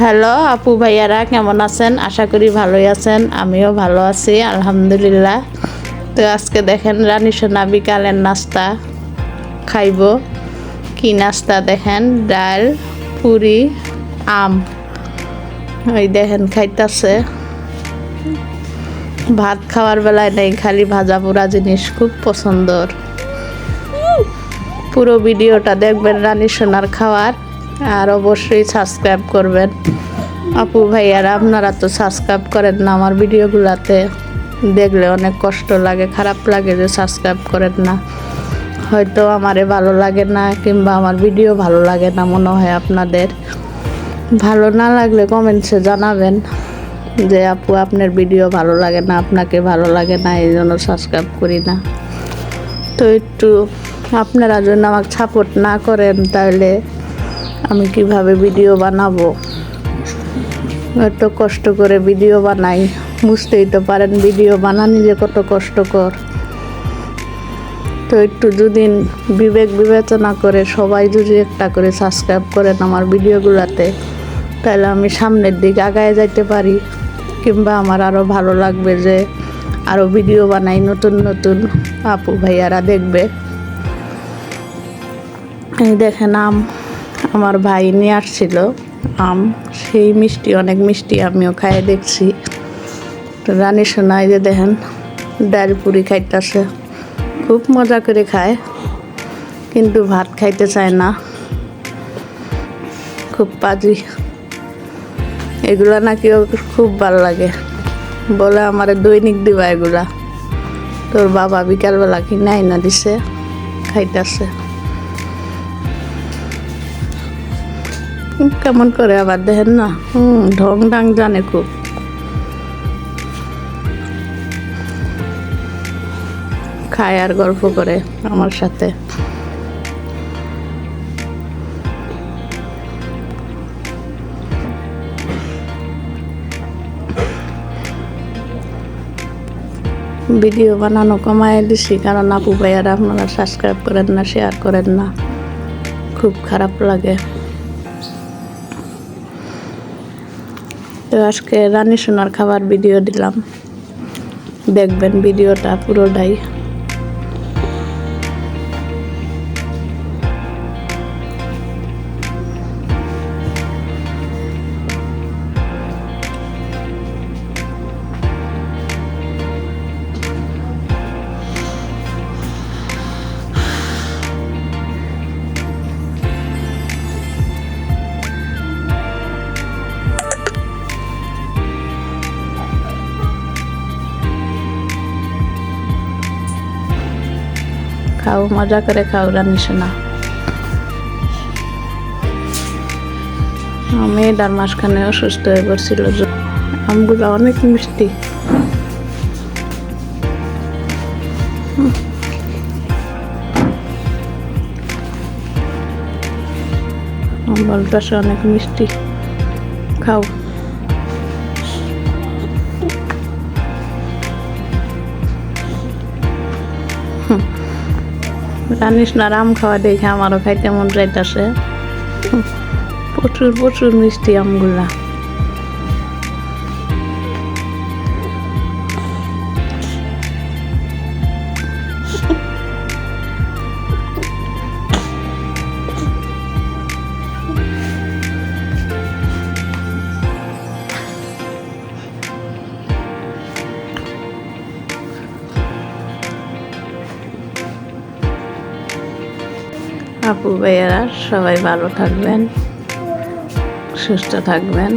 Hello আপু ভাইয়ারা, কেমন আছেন? আশা করি ভালোই আছেন, আমিও ভালো আছি, আলহামদুলিল্লাহ। তো আজকে দেখেন, রানী সোনা বিকালের নাস্তা খাইব। কি নাস্তা দেখেন? ডাল, পুরি, আম। ওই দেখেন, খাইতাছে। ভাত খাওয়ার বেলায় নেই, খালি ভাজা পোড়া জিনিস, খুব পছন্দর। পুরো ভিডিওটা দেখবেন রানী সোনার খাওয়ার। আর অবশ্যই সাবস্ক্রাইব করবেন। আপু ভাইয়ারা, আপনারা তো সাবস্ক্রাইব করেন না আমার ভিডিওগুলোতে। দেখলে অনেক কষ্ট লাগে, খারাপ লাগে যে সাবস্ক্রাইব করেন না। হয়তো আমারে ভালো লাগে না কিংবা আমার ভিডিও ভালো লাগে না মনে হয় আপনাদের। ভালো না লাগলে কমেন্টসে জানাবেন যে, আপু, আপনার ভিডিও ভালো লাগে না, আপনাকে ভালো লাগে না, এই জন্য সাবস্ক্রাইব করি না। তো একটু আপনারা জন্য আমাকে সাপোর্ট না করেন তাহলে আমি কীভাবে ভিডিও বানাবো? এত কষ্ট করে ভিডিও বানাই। বুঝতেই তো পারেন, ভিডিও বানানি যে কত কষ্টকর। তো একটু যদি বিবেক বিবেচনা করে, সবাই যদি একটা করে সাবস্ক্রাইব করেন আমার ভিডিওগুলোতে, তাহলে আমি সামনের দিকে আগায় যাইতে পারি। কিংবা আমার আরও ভালো লাগবে যে আরও ভিডিও বানাই নতুন নতুন আপু ভাইয়ারা দেখবে। এই দেখেন আম। আমার ভাই নিয়ে আসছিল আম। সেই মিষ্টি, অনেক মিষ্টি আমিও খাইয়ে দেখছি। তো রানী সোনা, এই যে দেখেন ডাল পুরি খাইতেছে। খুব মজা করে খায়, কিন্তু ভাত খাইতে চায় না। খুব পাজি। এগুলা নাকি খুব ভালো লাগে। বলে আমার দৈনিক দিবা এগুলা। তোর বাবা বিকালবেলা কিনে না দিছে? খাইতেছে। কেমন করে আবার দেখেন না? হুম ঢং ঢাং জানে খুব। খায় আর গল্প করে আমার সাথে। ভিডিও বানানো কমায় দিছি, কারণ আপু ভাইয়ারা আপনারা সাবস্ক্রাইব করেন না শেয়ার করেন না। খুব খারাপ লাগে। তো আজকে রানী সোনার খাবার ভিডিও দিলাম। দেখবেন ভিডিওটা পুরোটাই। খাও, মজা করে খাও রানী সোনা মেয়েটার মাঝখানে অসুস্থ হয়ে পড়ছিল। আমগুলো অনেক মিষ্টি। হুম। বলটাছে অনেক মিষ্টি। খাও। জানিস না রাম খাওয়া দেখে আমারও খাইতে মন যাইতাছে। প্রচুর প্রচুর মিষ্টি আমগুলা। আপু ভাইয়ারা সবাই ভালো থাকবেন সুস্থ থাকবেন।